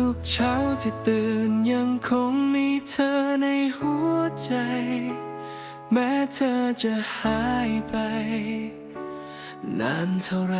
ทุกเช้าที่ตื่นยังคงมีเธอในหัวใจ แม้เธอจะหายไป นานเท่าไร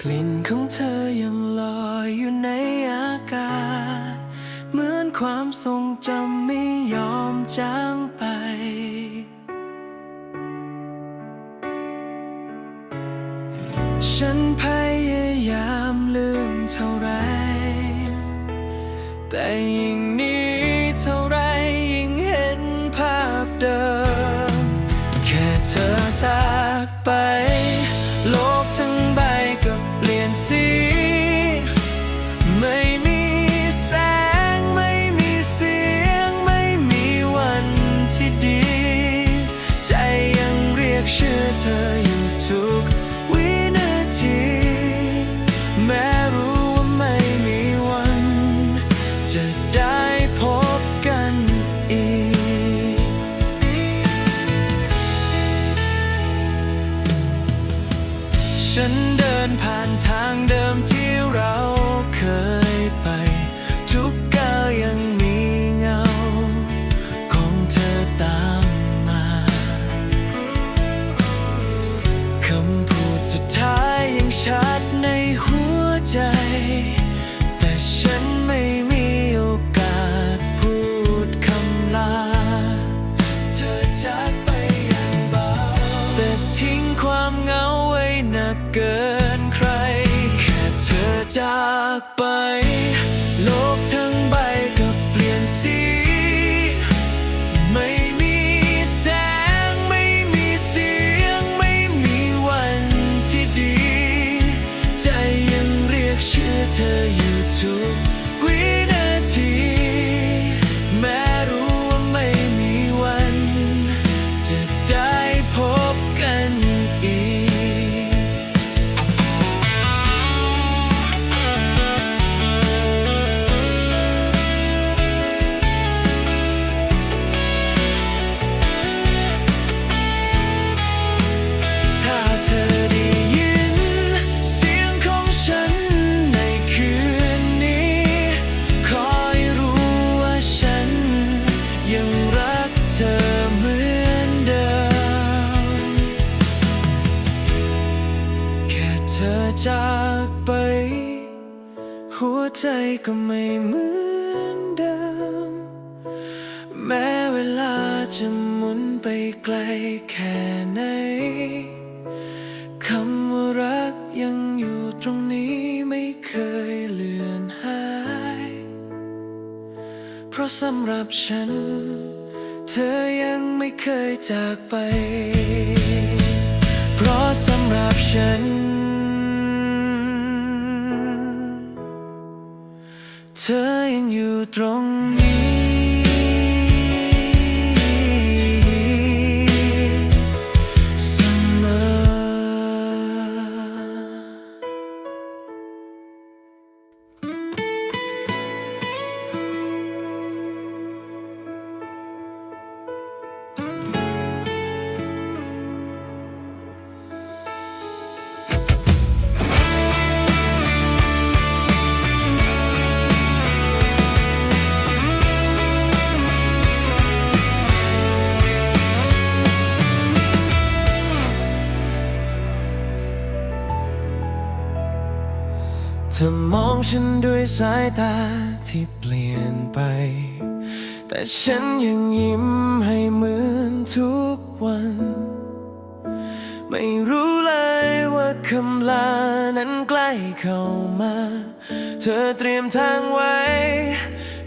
กลิ่นของเธอยังลอยอยู่ในอากาศ เหมือนความทรงจำไม่ยอมจาง อ อจากไป หัวใจก็ไม่เหมือนเดิม แม้เวลาจะหมุนไปไกลแค่ไหนคำว่ารักยังอยู่ตรงนี้ไม่เคยเลือนหาย เพราะสำหรับฉัน เธอยังไม่เคยจากไป เพราะสำหรับฉัน เธอยังอยู่ตรงนี้ ฉันด้วยสายตาที่เปลี่ยนไป แต่ฉันยังยิ้มให้เหมือนทุกวัน ไม่รู้เลยว่าคำลานั้นใกล้เข้ามา เธอเตรียมทางไว้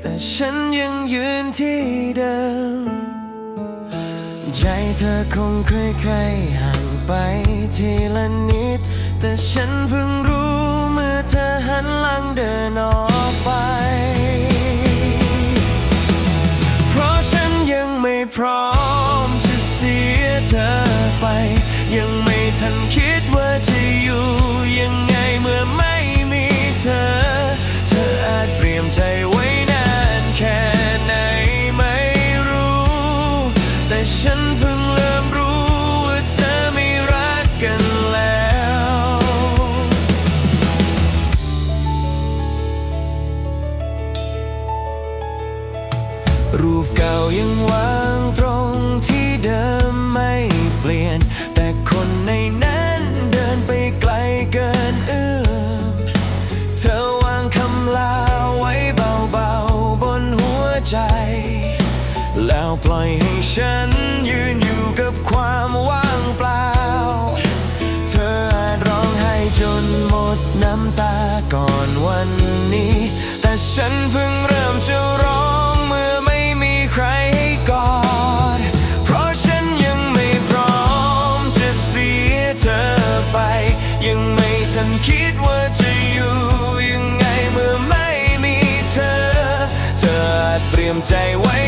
แต่ฉันยังยืนที่เดิม ใจเธอคงค่อยๆห่างไปทีละนิด แต่ฉันเพิ่งรู้ ธอหันหลังเดินออกไป เพราะฉันยังไม่พร้อมจะเสียเธอไป ยังไม่ทันคิดว่าจะอยู่ยังไงเมื่อไม่มีเธอ เธออาจเตรียมใจ MJ 为。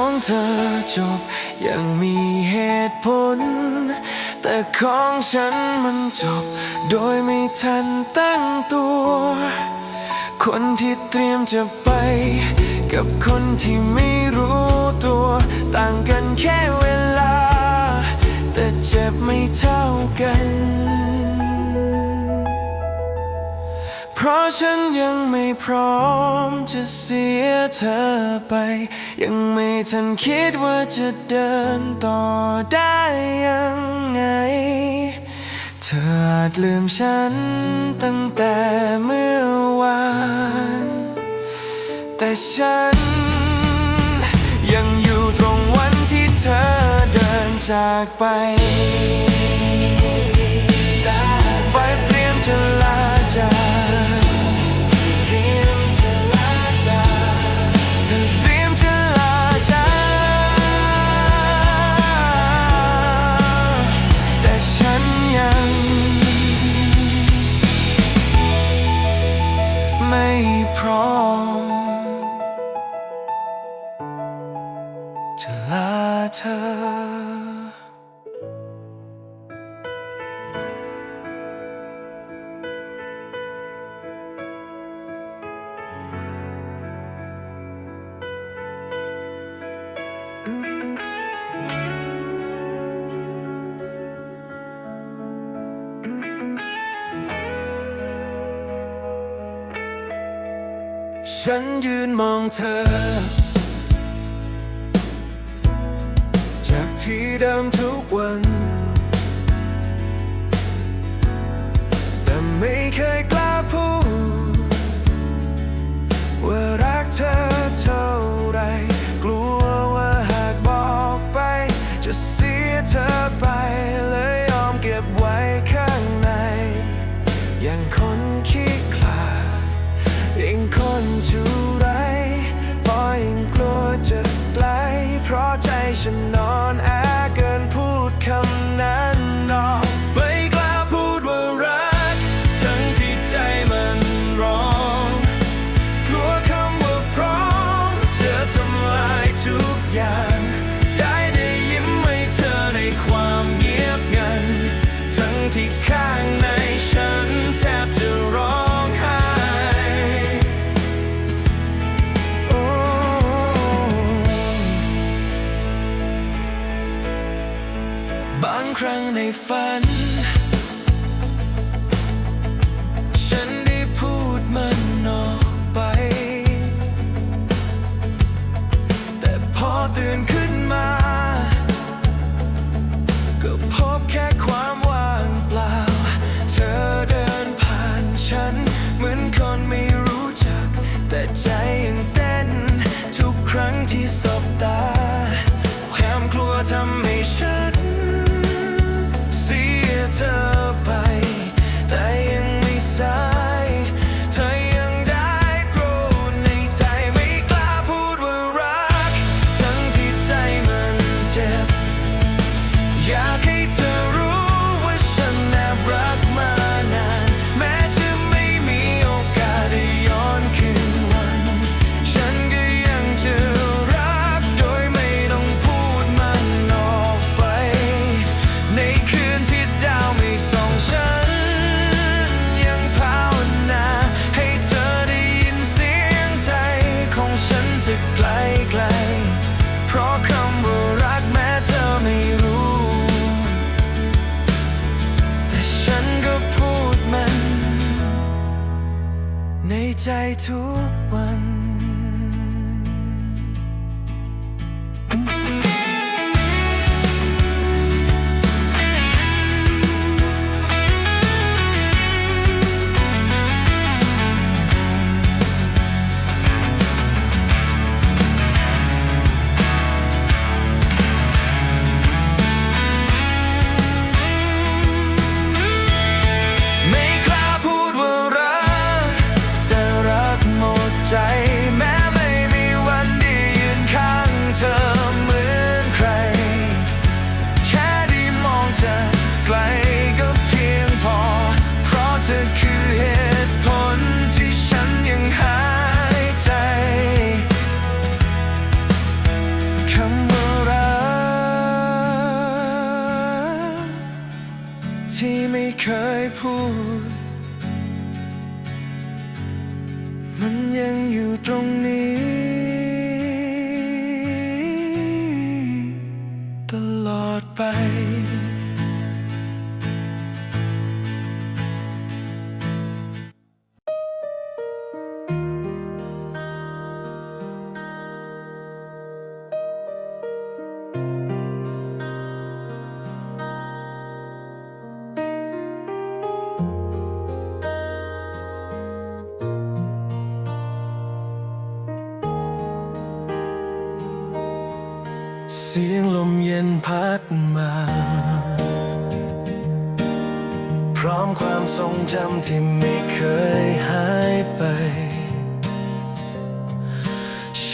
ของเธอจบยังมีเหตุผล แต่ของฉันมันจบ โดยไม่ทันตั้งตัว คนที่เตรียมจะไป กับคนที่ไม่รู้ตัว ต่างกันแค่เวลา แต่เจ็บไม่เท่ากัน เพราะฉันยังไม่พร้อมจะเสียเธอไป ยังไม่ทันคิดว่าจะเดินต่อได้ยังไง เธออาจลืมฉันตั้งแต่เมื่อวาน แต่ฉันยังอยู่ตรงวันที่เธอเดินจากไป ฉันยืนมองเธอ ที่เดิมทุกวัน แต่ไม่เคย มันยังอยู่ตรงนี้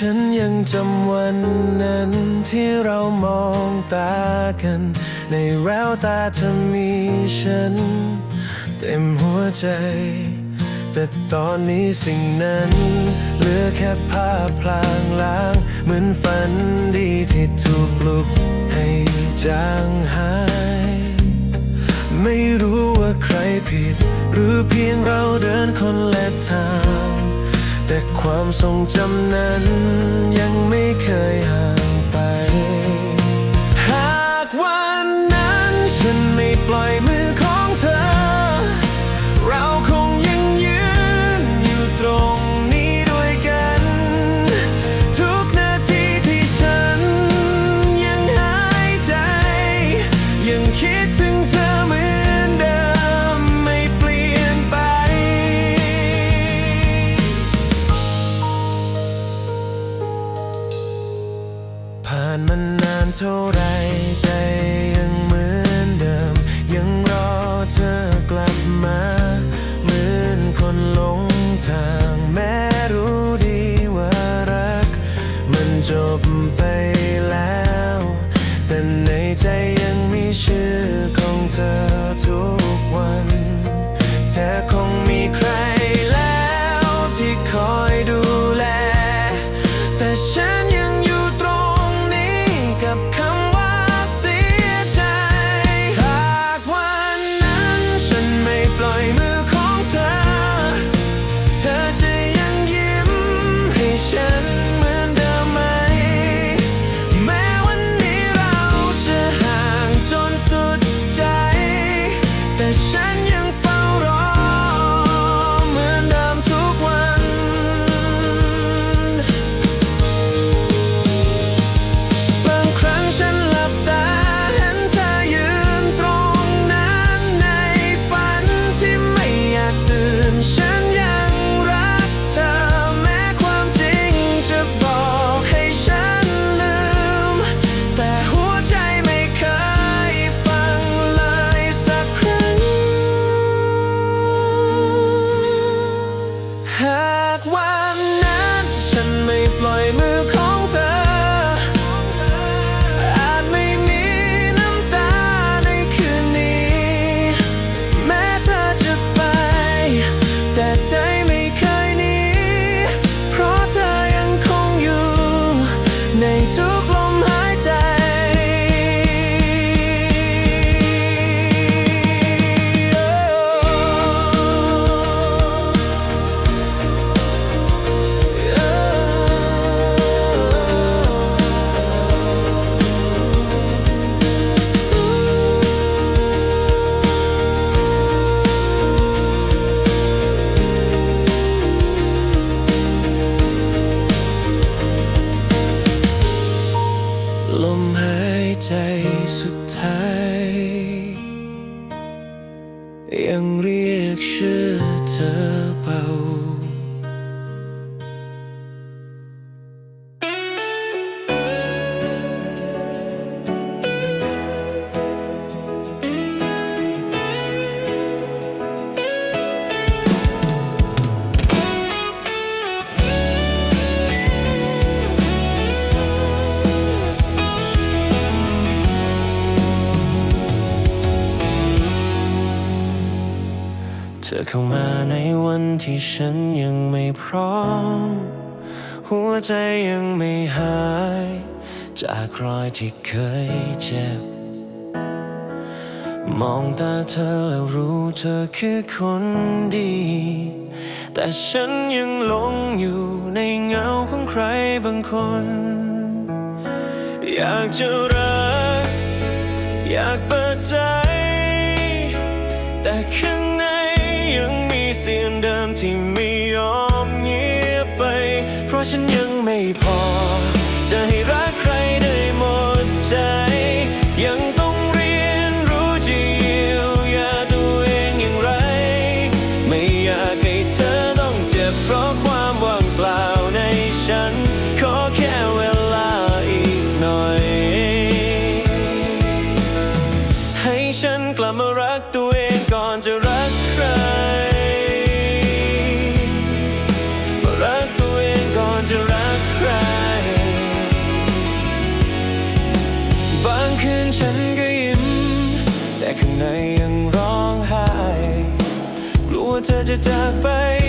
ฉันยังจำวันนั้นที่เรามองตากัน ในแววตาเธอมีฉัน เต็มหัวใจ แต่ตอนนี้สิ่งนั้น เหลือแค่ภาพพลางลาง เหมือนฝันดีที่ถูกลุกให้จางหาย ไม่รู้ว่าใครผิด หรือเพียงเราเดินคนละทาง แต่ความทรงจำนั้นยังไม่เคยห่างไป หากวันนั้นฉันไม่ปล่อยมือ take เธอเข้ามาในวันที่ฉันยังไม่พร้อม หัวใจยังไม่หาย จากรอยที่เคยเจ็บ มองตาเธอแล้วรู้เธอคือคนดี แต่ฉันยังหลงอยู่ในเงาของใครบางคน อยากจะรัก อยากเปิดใจ แต่ข้าง ใเธอจะจากไป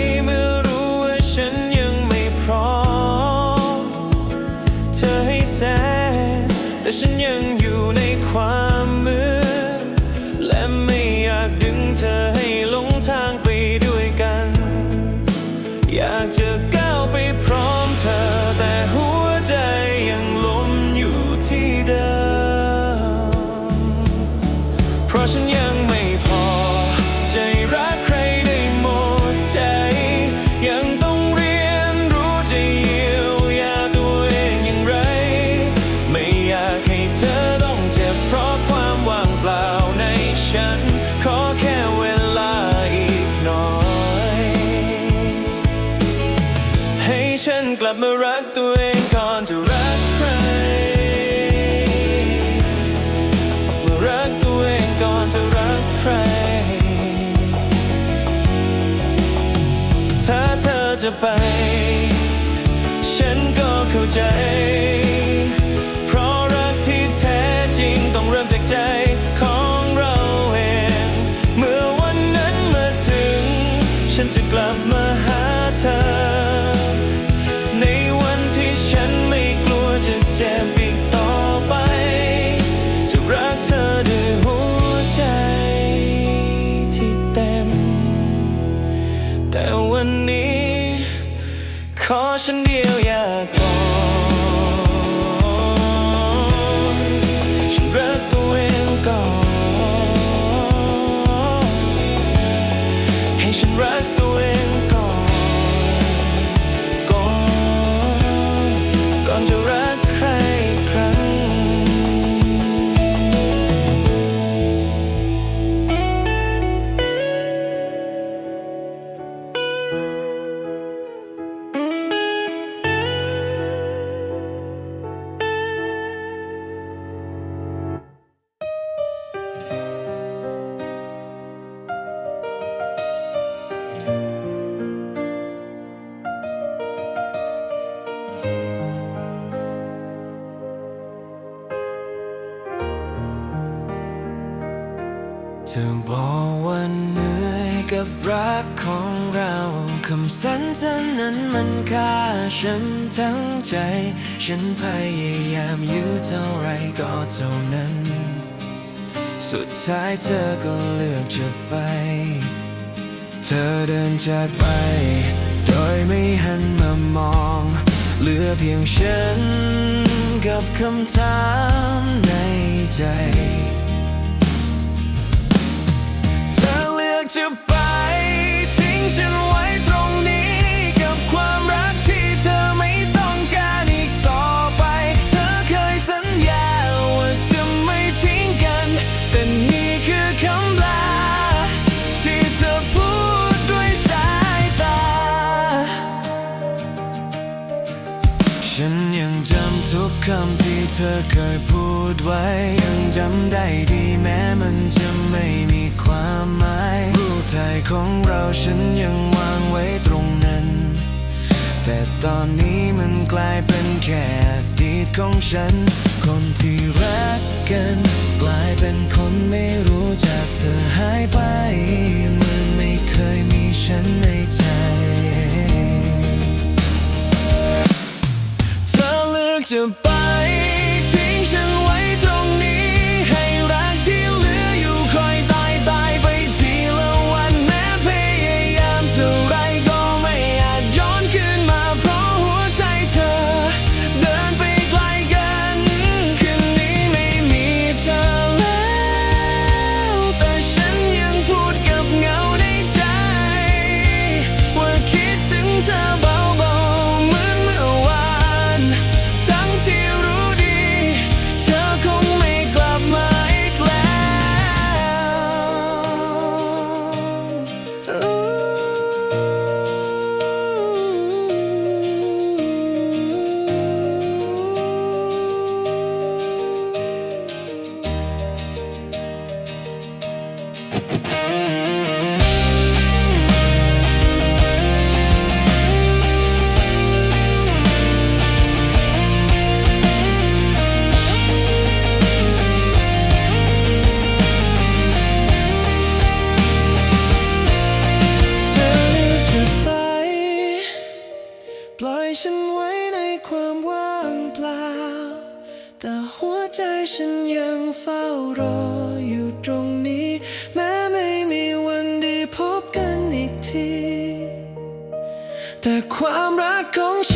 จะบอกว่าเหนื่อยกับรักของเราคำสั้นๆนั้นมันฆ่าฉันทั้งใจ ฉันพยายามอยู่เท่าไรก็เท่านั้น สุดท้ายเธอก็เลือกจะไป เธอเดินจากไป โดยไม่หันมามอง เหลือเพียงฉันกับคำถามในใจ จะไป ทิ้งฉันไว้ตรงนี้ กับความรักที่เธอไม่ต้องการอีกต่อไป เธอเคยสัญญาว่าจะไม่ทิ้งกัน แต่นี่คือคำลา ที่เธอพูดด้วยสายตา ฉันยังจำทุกคำที่เธอเคยพูดไว้ ยังจำได้ดีแม้มัน ของเราฉันยังวางไว้ตรงนั้น แต่ตอนนี้มันกลายเป็นแค่อดีตของฉัน คนที่รักกัน กลายเป็นคนไม่รู้จักเธอหายไปเหมือนไม่เคยมีฉันในใจเธอเลือกจะไป ว้ในความว่างเปล่า แต่หัวใจฉันยังเฝ้ารออยู่ตรงนี้ แม้ไม่มีวันได้พบกันอีกที แต่ความรักของฉั